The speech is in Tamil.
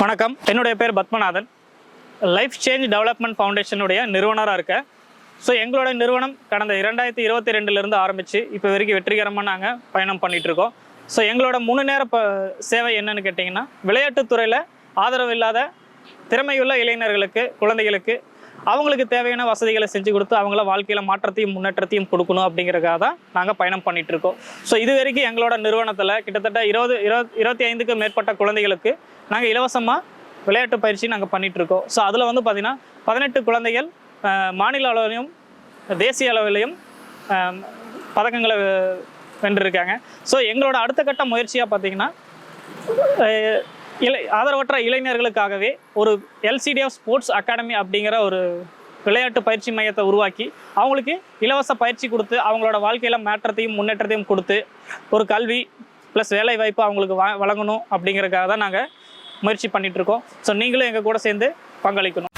வணக்கம். என்னுடைய பேர் பத்மநாதன். லைஃப் சேஞ்ச் டெவலப்மெண்ட் ஃபவுண்டேஷனுடைய நிறுவனராக இருக்கேன் ஸோ எங்களோட நிறுவனம் கடந்த இரண்டாயிரத்தி இருபத்தி ரெண்டுலேருந்து ஆரம்பித்து இப்போ வரைக்கும் வெற்றிகரமாக நாங்கள் பயணம் பண்ணிகிட்ருக்கோம் ஸோ எங்களோட முழு நேர ப சேவை என்னன்னு கேட்டிங்கன்னா விளையாட்டுத்துறையில் ஆதரவு இல்லாத திறமையுள்ள இளைஞர்களுக்கு குழந்தைகளுக்கு அவங்களுக்கு தேவையான வசதிகளை செஞ்சு கொடுத்து அவங்கள வாழ்க்கையில் மாற்றத்தையும் முன்னேற்றத்தையும் கொடுக்கணும் அப்படிங்கிறதுக்காக தான் நாங்கள் பயணம் பண்ணிட்டு இருக்கோம். ஸோ இது வரைக்கும் எங்களோட நிறுவனத்தில் கிட்டத்தட்ட இருபது இருபது இருபத்தி ஐந்துக்கு மேற்பட்ட குழந்தைகளுக்கு நாங்கள் இலவசமாக விளையாட்டு பயிற்சி நாங்கள் பண்ணிட்டு இருக்கோம். ஸோ அதில் வந்து பார்த்திங்கன்னா பதினெட்டு குழந்தைகள் மாநில அளவிலையும் தேசிய அளவிலையும் பதக்கங்களை வென்றிருக்காங்க. ஸோ எங்களோட அடுத்த கட்ட முயற்சியாக பார்த்தீங்கன்னா இளை ஆதரவற்ற இளைஞர்களுக்காகவே ஒரு எல்சிடிஎஃப் ஸ்போர்ட்ஸ் அகாடமி அப்படிங்கிற ஒரு விளையாட்டு பயிற்சி மையத்தை உருவாக்கி அவங்களுக்கு இலவச பயிற்சி கொடுத்து அவங்களோட வாழ்க்கையில் மாற்றத்தையும் முன்னேற்றத்தையும் கொடுத்து ஒரு கல்வி ப்ளஸ் வேலை வாய்ப்பு அவங்களுக்கு வழங்கணும் அப்படிங்கிறதுக்காக தான் நாங்கள் முயற்சி பண்ணிகிட்ருக்கோம் ஸோ நீங்களும் எங்கள் கூட சேர்ந்து பங்களிக்கணும்.